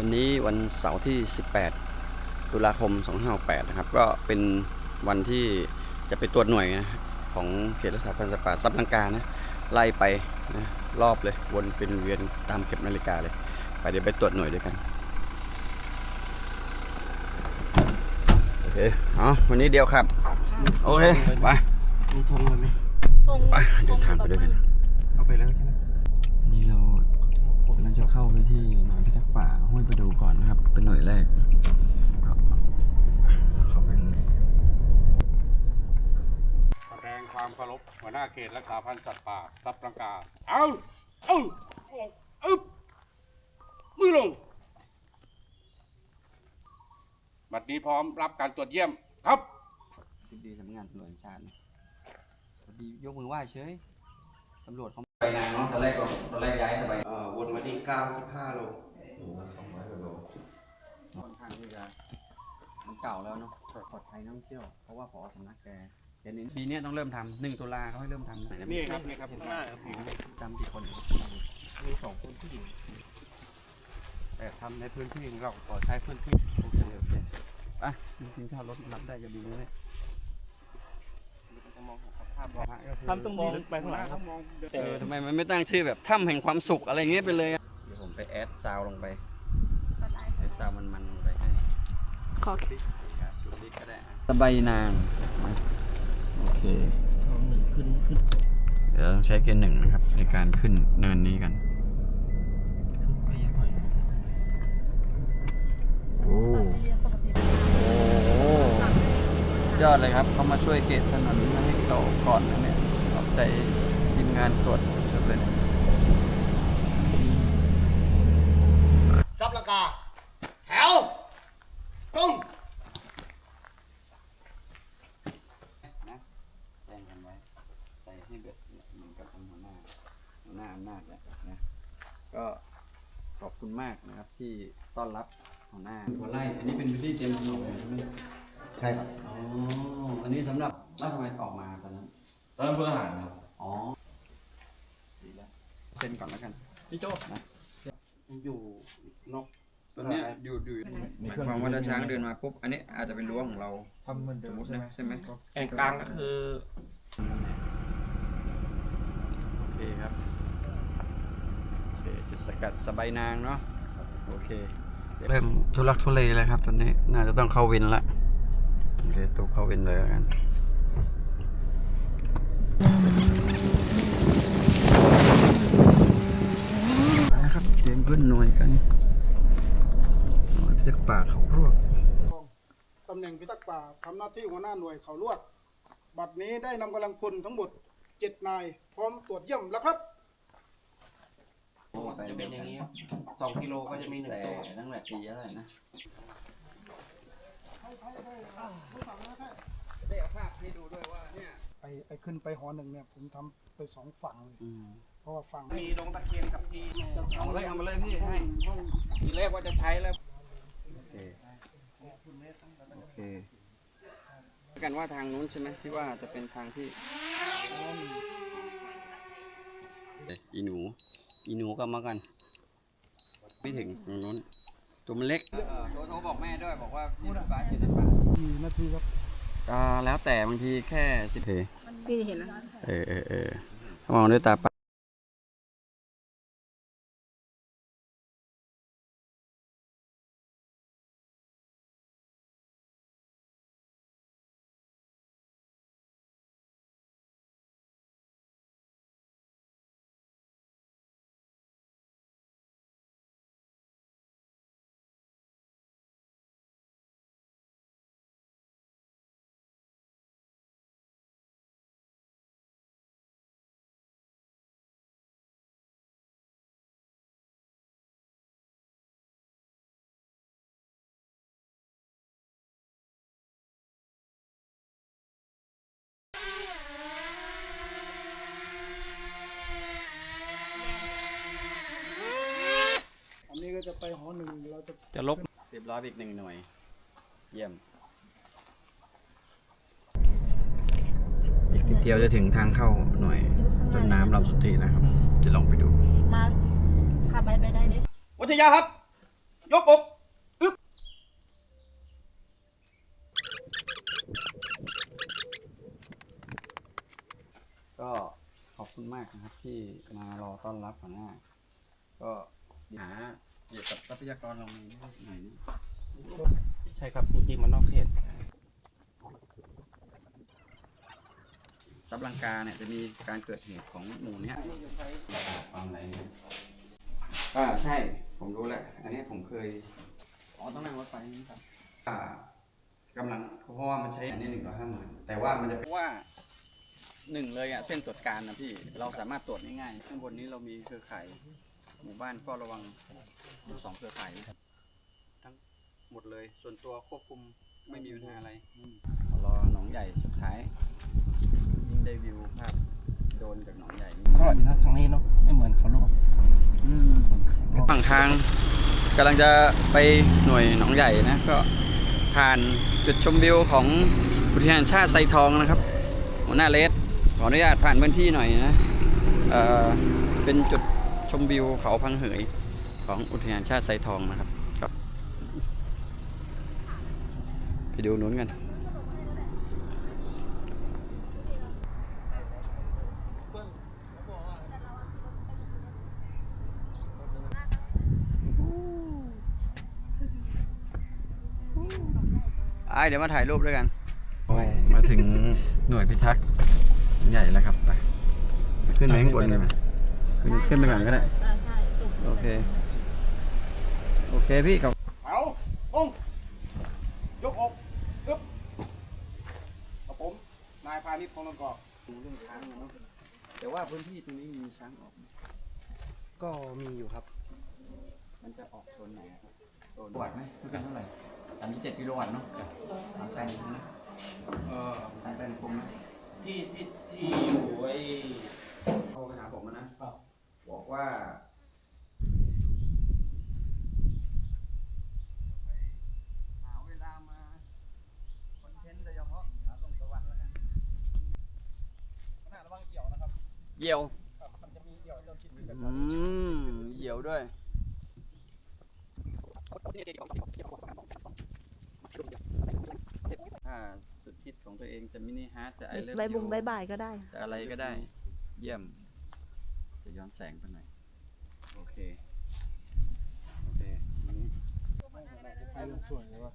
วันนี้วันเสาร์ที่ 18 ตุลาคม 2568 นะครับ ก็เป็นวันที่จะไปตรวจหน่วยนะของเขตรักษาพันธุ์สัตว์ป่าซับลังกานะไล่ไปนะรอบเลยวนเป็นเวียนตามเข็มนาฬิกาเลย ไปเดี๋ยวไปตรวจหน่วยด้วยกันโอเคเอาวันนี้เดียวครับ โอเคไปมีธงมันไหมธงไปเดินทางไปด้วยกัน เอาไปแล้วใช่ไหมวันนี้เรากำลังจะเข้าไปที่ หน่วยพิทักษ์ป่าห้วยประดูก่อนนะครับ เป็นหน่วยแรกครับเข้าไปข้างในแสดงความเคารพหัวหน้าเขตรักษาพันธุ์สัตว์ป่าซับลังกา เอาเอาอึบมือลง บัดนี้พร้อมรับการตรวจเยี่ยมครับทิบดีสำนักงานตำรวจแห่งชาติพอดียกมือไหว้เฉยตำรวจเขาไปนานเนาะตอนแรกก็ตอนแรกย้ายไปเอ่อวนมาที่95โล สองร้อยกว่าโล ค่อนข้างที่จะมันเก่าแล้วเนาะปลอดภัยนักท่องเที่ยว เพราะว่าพอสำนักแกเดี๋ยวนี้ปีเนี้ยต้องเริ่มทำหนึ่งตุลาเขาให้เริ่มทำนี่ครับนี่ครับข้างหน้าครับจำกี่คนมีสองคนที่อยู่แต่ทำในพื้นที่ของเราขอใช้พื้นที่โอเคโอเคไปจริงๆถ้ารถรับได้จะดีเลยจะมองเห็นสภาพรอบท่านต้องมองไปข้างหลังครับมองเออทำไมมันไม่ตั้งชื่อแบบถ้ำแห่งความสุขอะไรเงี้ยไปเลยอะเดี๋ยวผมไปแอดซาวลงไป แอดซาวมันมันๆลงไปให้ขอครับจุดนี้ก็ได้อะสบายนางมาโอเคขึ้นขึ้นเดี๋ยวต้องใช้เกียร์หนึ่งนะครับ ในการขึ้นเนินนี้กันขึ้นไปยังหน่อยโอ้โหยอดเลยครับเขามาช่วยเกตถนนมาให้เราก่อนนะเนี่ยขอบใจทีมงานตรวจสุดเลยเนี่ย ซับลังกา แถวตรง นะแจ้งกันไว้ ใส่ให้แบบเหมือนกับทางหัวหน้าหัวหน้าอำนาจแหละนะก็ขอบคุณมากนะครับที่ต้อนรับหัวหน้าหัวไล่อันนี้เป็นพื้นที่เตรียมถนนใช่ไหมใช่ครับอ๋ออันนี้สำหรับแล้วทำไมออกมาตอนนั้นตอนนั้นเพื่ออาหารครับอ๋อดีแล้วเซ็นก่อนแล้วกันพี่โจ้นะอยู่นอกตัวเนี้ยอยู่อยู่หมายความว่าถ้าช้างเดินมาปุ๊บอันนี้อาจจะเป็นรั้วของเราทำเหมือนเดิสมมมตินะใช่ไหมแกนกลางก็คือโอเคครับ โอเค จุดสกัดสบายนางเนาะโอเค เริ่มทุลักทุเลแล้วครับ ตอนนี้น่าจะต้องเข้าวินละโอเคตัวเข้าวินเลยแล้วกันนะครับเตรียมขึ้นหน่วยกันหน่วยพิทักษ์ป่าเขารวกตำแหน่งพิทักษ์ป่าทำหน้าที่หัวหน้าหน่วยเขาลวดบัดนี้ได้นำกำลังพลทั้งหมดเจ็ดนาย พร้อมตรวจเยี่ยมแล้วครับ จะเป็นอย่างนี้ครับสองกิโลก็จะมีหนึ่งแต่ตัวตั้งแต่ปีอะไรนะได้เอาภาพให้ดูด้วยว่าเนี่ยไปไปขึ้นไปหอหนึ่งเนี่ย ผมทำไปสองฝั่งเลยอืมเพราะว่าฝั่งมีลงตะเคียนกับที่เอามาเลยเอามาเลยพี่ให้ทีแรกว่าจะใช้แล้วโอเคโอเคกันว่าทางนู้นใช่ไหมที่ว่าจะเป็นทางที่เอ๊ะอีหนู อีหนูก็มากัน ไม่ถึงตรงนู้นตัวมันเล็กโทรโทรบอกแม่ด้วยบอกว่าพี่บ้านเจ็ดสิบบาทมีหน้าที่ครับก็แล้วแต่บางทีแค่สิบเพี่เห็นนะ เออเออเออถ้ามองด้วยตาเปล่า หอหนึ่งเราจะจะลบเรียบร้อยไปอีกหนึ่งหน่วย เยี่ยม อีกนิดเดียวจะถึงทางเข้าหน่วยต้นน้ำลำสุทธินะครับ จะลองไปดู มาขับไปไปได้ดิวัทยาครับ ยกอกอึ๊บก็ขอบคุณมากนะครับที่มารอต้อนรับหัวหน้า ก็หา เกี่ยวกับทรัพยากรเรามีหน่อยนึงใช่ครับจริงๆมันนอกเขตซับลังกาเนี่ยจะมีการเกิดเหตุของหมู่เนี้ยความอะไรเนี่ยอ่าใช่ผมรู้แล้ว อันนี้ผมเคยอ๋อต้องนั่งรถไฟนี่ครับอ่ากำลังเพราะว่ามันใช้อันนี้หนึ่งต่อห้าหมื่นแต่ว่ามันจะว่าหนึ่งเลยอะเส้นตรวจการนะพี่เราสามารถตรวจง่ายๆข้างบนนี้เรามีเครือข่าย หมู่บ้านก็ระวังอยู่สองเครือข่ายนะครับทั้งหมดเลย ส่วนตัวควบคุมไม่มีปัญหาอะไรอืมรอหนองใหญ่สุดท้าย ยิ่งได้วิวภาพโดนจากหนองใหญ่นี่ก็ถ้าทางนี้เนาะไม่เหมือนเขาโลกฝั่งทางกำลังจะไปหน่วยหนองใหญ่นะ ก็ผ่านจุดชมวิวของอุทยานชาติไซทองนะครับ หัวหน้าเลสขออนุญาตผ่านพื้นที่หน่อยนะเอ่อเป็นจุด ชมวิวเขาพังเหยของอุทยานชาติไซทองนะครับครับไปดูนู้นกันไอ้เดี๋ยวมาถ่ายรูปด้วยกัน มาถึงหน่วยพิทักษ์ใหญ่แล้วครับไปขึ้นไปข้างบนเลย ขึ้นขึ้นไปก่อนก็ได้โอเค โอเคพี่กับเอาองยกอกอึ๊บกับผม นายพาณิชย์พงศ์นนท์กอกดูเรื่องช้างนะเนาะแต่ว่าพื้นที่ตรงนี้มีช้างออกไหมก็มีอยู่ครับ มันจะออกโซนไหนอะครับโซนวัตต์ไหมไม่เป็นเท่าไหร่สามสิบเจ็ดกิโลวัตต์เนาะสามแสนนะเออสามแสนคมนะที่ที่ที่อยู่ไอ้โทรไปหาผมนะ บอกว่าหาเวลามาคอนเทนต์โดยเฉพาะหาส่งตะวันแล้วกันขนาดระวังเกี่ยวนะครับเหยี่ยว ครับมันจะมีเกี่ยวเจ้าถิ่นอยู่กันอืมเหยี่ยวด้วย ถ้าสุดคิดของตัวเองจะมินิฮาร์ดจะไอเลิฟใบบุงใบบ่ายก็ได้ จะอะไรก็ได้ เยี่ยม จะย้อนแสงไปหน่อย โอเค โอเคอันนี้สวยเลยว่ะ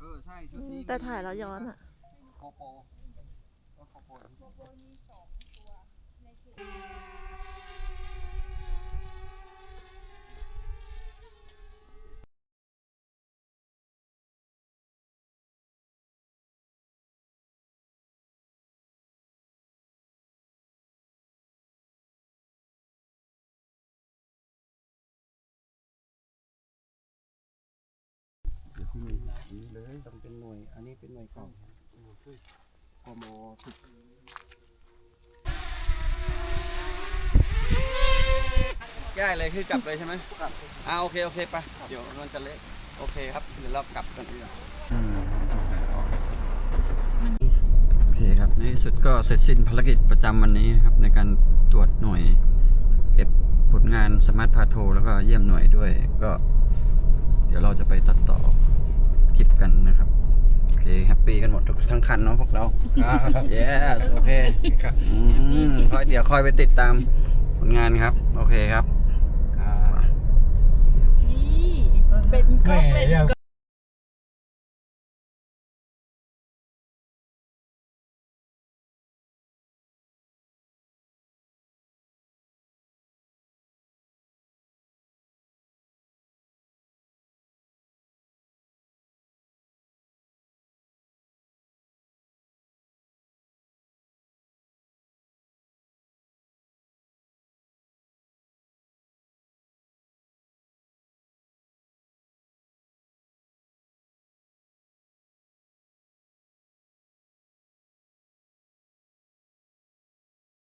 เออใช่ชุดนี้แต่ถ่ายแล้วย้อนอะโกโปรก็โกโปรนี่เเลยต้องเป็นหน่วย อันนี้เป็นหน่วยเก่าพมสิบง่ายเลยคือกลับเลยใช่ไหมครับอ่าโอเคโอเคไปเดี๋ยวมันจะเละโอเคครับเดี๋ยวเรากลับกันดีกว่าโอเคครับในที่สุดก็เสร็จสิ้นภารกิจประจำวันนี้ครับในการตรวจหน่วยเก็บผลงานสมาร์ทพาโทแล้วก็เยี่ยมหน่วยด้วยก็ เดี๋ยวเราจะไปตัดต่อคลิปกันนะครับ โอเคแฮปปี้กันหมด ทุกทั้งคันเนาะพวกเรา yes โอเคครับ อืมคอยเดี๋ยวคอยไปติดตามผลงานครับ โอเคครับเป็นก็เป็นก็